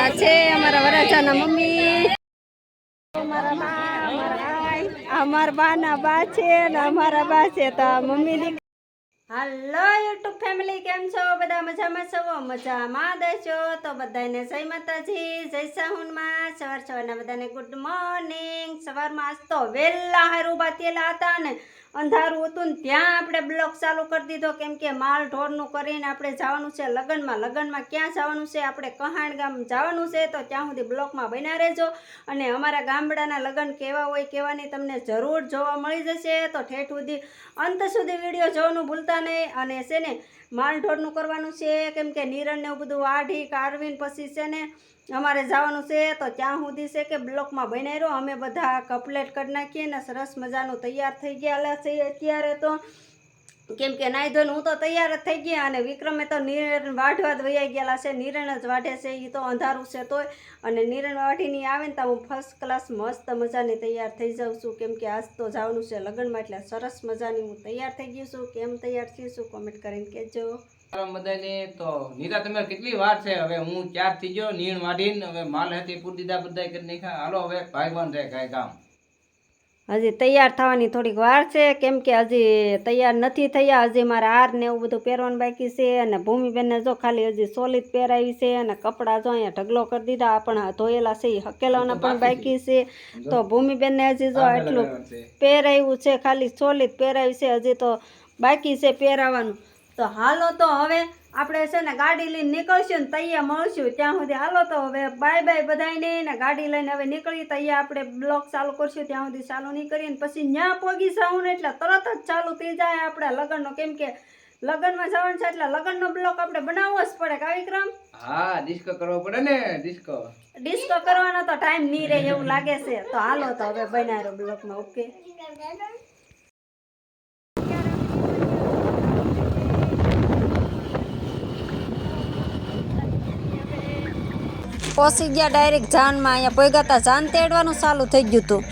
આ છે અમારા વરાજાના મમ્મી. અમારા બા અમારા આઈ બા છે ને અમારા બા છે તો મમ્મી ની હાલો યુટ્યુબ ફેમિલી, કેમ છો? બધા મજામાં છો? મજામાં દેશો. તો બધાને જય માતાજી, જય સાહુનમાં સવાર સવારના બધાને ગુડ મોર્નિંગ સવારમાં આજ તો વહેલા હારું થયેલા હતા ને, અંધારું હતું ને, ત્યાં આપણે બ્લોક ચાલુ કરી દીધો. કેમ કે માલ ઢોરનું કરીને આપણે જવાનું છે લગ્નમાં. લગ્નમાં ક્યાં જવાનું છે? આપણે કહાણ ગામ જવાનું છે, તો ત્યાં સુધી બ્લોકમાં બન્યા રહેજો. અને અમારા ગામડાના લગ્ન કેવા હોય કેવાની તમને જરૂર જોવા મળી જશે. તો ઠેઠ સુધી, અંત સુધી વીડિયો જોવાનું ભૂલતા નહીં અને છે ને માલઢોરનું કરવાનું છે, કેમ કે નિરણ ને બધું વાઢી કારવીને પછી છે ને અમારે જવાનું છે, તો ત્યાં સુધી છે કે બ્લોકમાં બનાવ્યો અમે બધા કપલેટ કરી નાખીએ ને સરસ મજાનું તૈયાર થઈ ગયા છે અત્યારે તો. કેમ કે નાઈ ધોઈને હું તો તૈયાર જ થઈ ગયા અને વિક્રમે તો નિરણ વાઢવા જ વૈયા ગયેલા છે. નિરણ જ વાઢે છે એ તો અંધારું છે તોય. અને નિરણ વાઢીની આવે ને તો હું ફર્સ્ટ ક્લાસ મસ્ત મજાની તૈયાર થઈ જાઉં છું. કેમ કે આજ તો જવાનું છે લગ્નમાં એટલે સરસ મજાની હું તૈયાર થઈ ગયું છું. કેમ તૈયાર થઈ છું કોમેન્ટ કરીને કહેજો. બધાને તો નીરા તમે કેટલી વાર છે? હવે હું ચાર થઈ ગયો, નીણ વાઢીને હવે માલ હતી, પૂર દીધા બધા કરી નાખ્યા. હાલો હવે ભાગવાન રહે કાંઈ કામ હજી તૈયાર થવાની થોડીક વાર છે. કેમ કે હજી તૈયાર નથી થયા. હજી મારે હાર ને એવું બધું પહેરવાનું બાકી છે અને ભૂમિબેનને જો ખાલી હજી સોલિત પહેરાવી છે અને કપડાં જો અહીંયા ઢગલો કરી દીધા પણ ધોયેલા છે એ હકેલાના પણ બાકી છે. તો ભૂમિબેનને હજી જો એટલું પહેરાવ્યું છે ખાલી સોલિત પહેરાવી છે હજી તો બાકી છે પહેરાવાનું. તો હાલો તો હવે આપણે છે ને ગાડી લઈને નીકળશું ને તૈયાર મળશું. ત્યાં સુધી હાલો તો હવે બાય બાય બધાને ને ગાડી લઈને હવે નીકળી તૈયાર આપણે બ્લોક ચાલુ કરશું. ત્યાં સુધી ચાલુ નહીં કરીએ પછી ત્યાં પોગી જાઉં ને એટલે તરત જ ચાલુ થઈ જાય આપણે લગ્નનો. કેમ કે લગ્નમાં જવાનું છે એટલે લગ્નનો બ્લોક આપણે બનાવવો જ પડે. કાર્યક્રમ હા ડિસ્કો કરવો પડે ને ડિસ્કો ડિસ્કો કરવાનો તો ટાઈમ નહીં રહે એવું લાગે છે. તો હાલો તો હવે બનાવ્યો બ્લોકમાં ઓકે પહોંચી ગયા ડાયરેક્ટ જાનમાં અહીંયા પૈગા હતા જાન તેડવાનું ચાલુ થઈ ગયું હતું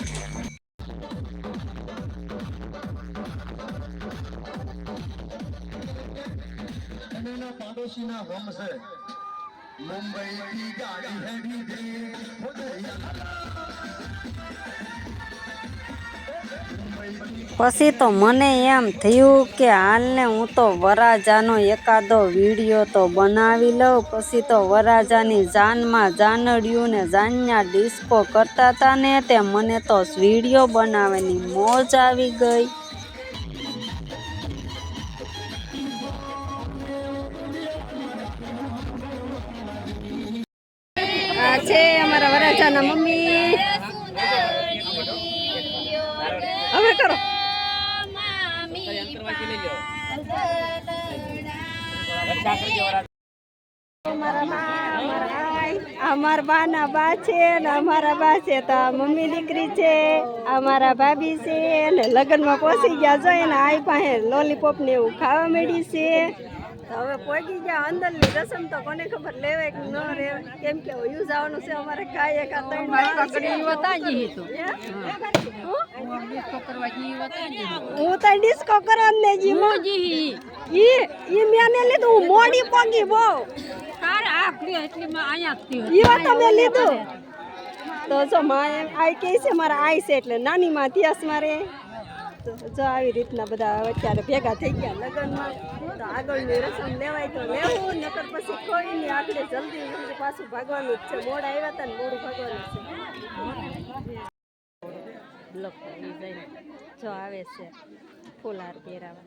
પછી તો મને એમ થયું કે હાલને હું તો વરાજાનો એકાદો વીડિયો તો બનાવી લઉં. પછી તો વરાજાની જાનમાં જાનડ્યું ને જાનના ડિસ્કો કરતા હતા ને તે મને તો વીડિયો બનાવવાની મોજ આવી ગઈ. છે અમારા વરાજાના મમ્મી. હવે કરો. અમારા બા ના બા છે ને અમારા બા છે તો મમ્મી દીકરી છે, અમારા ભાભી છે ને લગ્નમાં પહોંચી ગયા જોઈએ ને આઈ પાસે લોલીપોપ ને એવું ખાવા મળી છે. હવે પહોંચી ગયા અંદરની રસમ તો કોને ખબર લેવાય કે ન રહેવાય કેમ કે વયું જવાનું છે અમારે કાંઈ એક આ ત્રણ. હે? હું તો ડિસ્કો કરવા ને જી હું ઈ. ઈ મેં ને લીધું હું મોડી પોગી બહુ. ઈ વાત મેં લીધું. તો જો માં આઈ કે છે મારા આઈ છે એટલે નાની માં ત્યાસ મારે તો જો આવી રીતના બધા અત્યારે ભેગા થઈ ગયા લગ્નમાં. તો આગળની રસમ લેવાય તો લેવું, નકર પછી કોઈ નહીં આપણે જલ્દી પાછું ભાગવાનું જ છે. મોડા આવ્યા હતા ને મોડું ભાગવાનું છે. જો આવે છે ફૂલ હાર પહેરાવા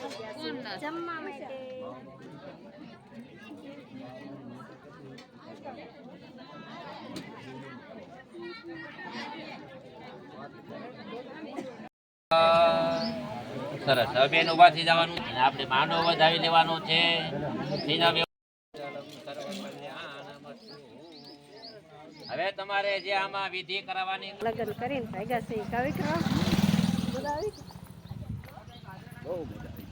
જમવા સરસ. હવે બેન ઊભા થઈ જવાનું અને આપણે માંડો વધાવી લેવાનો છે. હવે તમારે જે આમાં વિધિ કરાવવાની લગ્ન કરીને ભાગ્યા છે કવિ કરો બહુ મજા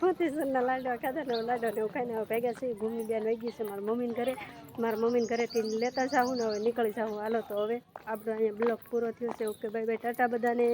મોતીસરના લાડવા ખાધા ને લાડવા ને ખાઈને હવે ભેગા છે ભૂમિ બેન વહી ગઈ છે મારા મમ્મીને ઘરે. મારા મમ્મીને ઘરેથી લેતા જાઉં ને હવે નીકળી જાઉં. હાલો તો હવે આપણો અહીંયા બ્લોક પૂરો થયો છે. ઓકે ભાઈ ભાઈ ટાટા બધાને.